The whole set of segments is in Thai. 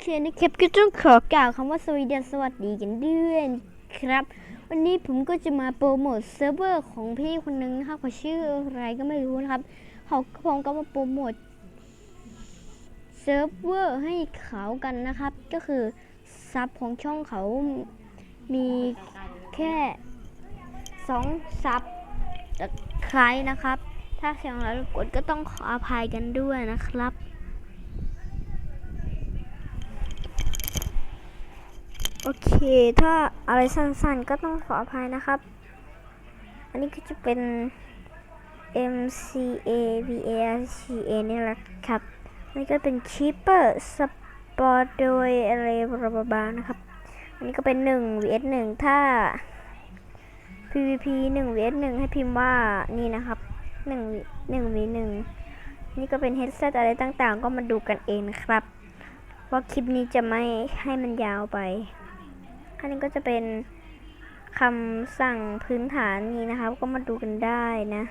เคนะครับก็ต้องขอกล่าวคำว่าสวีเดนสวัสดีกันด้วยครับ วันนี้ผมก็จะมาโปรโมทเซิร์ฟเวอร์ของพี่คนนึงนะครับเขาชื่ออะไรก็ไม่รู้นะครับเขาผมก็มาโปรโมทเซิร์ฟเวอร์ให้เขากันนะครับ ก็คือซับของช่องเขามีแค่สองซับแต่ใครนะครับ ถ้าเสียงแล้วกดก็ต้องขออภัยกันด้วยนะครับ โอเค ถ้าอะไรสั้นๆก็ต้องขออภัยนะครับ อันนี้ก็จะเป็น M C A V A R C A นี่แหละครับอันนี้ก็เป็น cheaper sport โดยอะไรบลาๆนะครับ อันนี้ก็เป็น 1 vs 1 ถ้า PVP 1 vs 1 ให้พิมพ์ว่านี่นะครับ1 1 vs 1นี่ก็เป็น headset อะไรต่างๆ ก็มาดูกันเองนะครับ ว่าคลิปนี้จะไม่ให้มันยาวไป อันนี้ก็จะเป็นคำสั่งพื้นฐานนี้นะครับก็มาดูกันได้นะ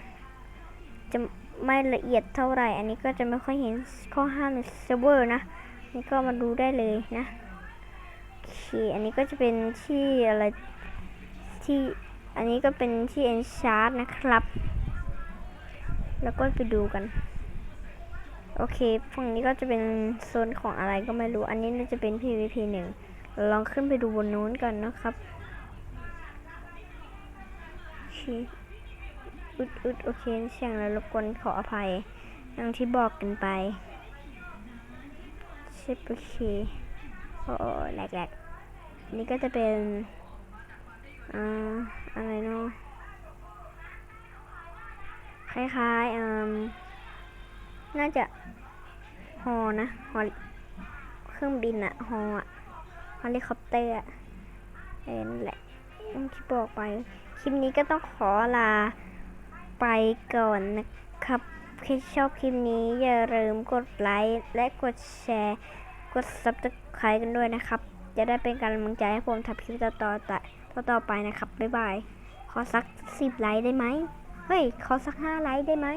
จะไม่ละเอียดเท่าไหร่ อันนี้ก็จะไม่ค่อยเห็นข้อห้ามในเซิร์ฟเวอร์นะ นี่ก็มาดูได้เลยนะโอเคอันนี้ก็จะเป็นที่อะไรที่อันนี้ก็เป็นที่ enchant นะครับ แล้วก็ไปดูกัน โอเคฝั่งนี้ก็จะเป็นโซนของอะไรก็ไม่รู้ อันนี้น่าจะเป็น PVP หนึ่ง ลองขึ้นไปดูบนนู้นกันนะครับโอเคอึดอึดโอเคเสียงแล้วรบกวนขออภัยอย่างที่บอกกันไปเช็ดโอเคโอ้แหลกๆอันนี่ก็จะเป็นอ่าอะไรเนาะคล้ายๆอ่าน่าจะฮอนะฮอเครื่องบินอะฮอ อะเฮลิคอปเตอร์เออนั่นแหละที่บอกไป คลิปนี้ก็ต้องขอลาไปก่อนนะครับใครชอบคลิปนี้อย่าลืมกดไลค์และกดแชร์ กด subscribe กันด้วยนะครับ จะได้เป็นกำลังใจให้ผมทำคลิปต่อๆต่อต่อไปนะครับ บ๊ายบาย ขอสักสิบไลค์ได้ไหม เฮ้ย ขอสักห้าไลค์ได้ไหม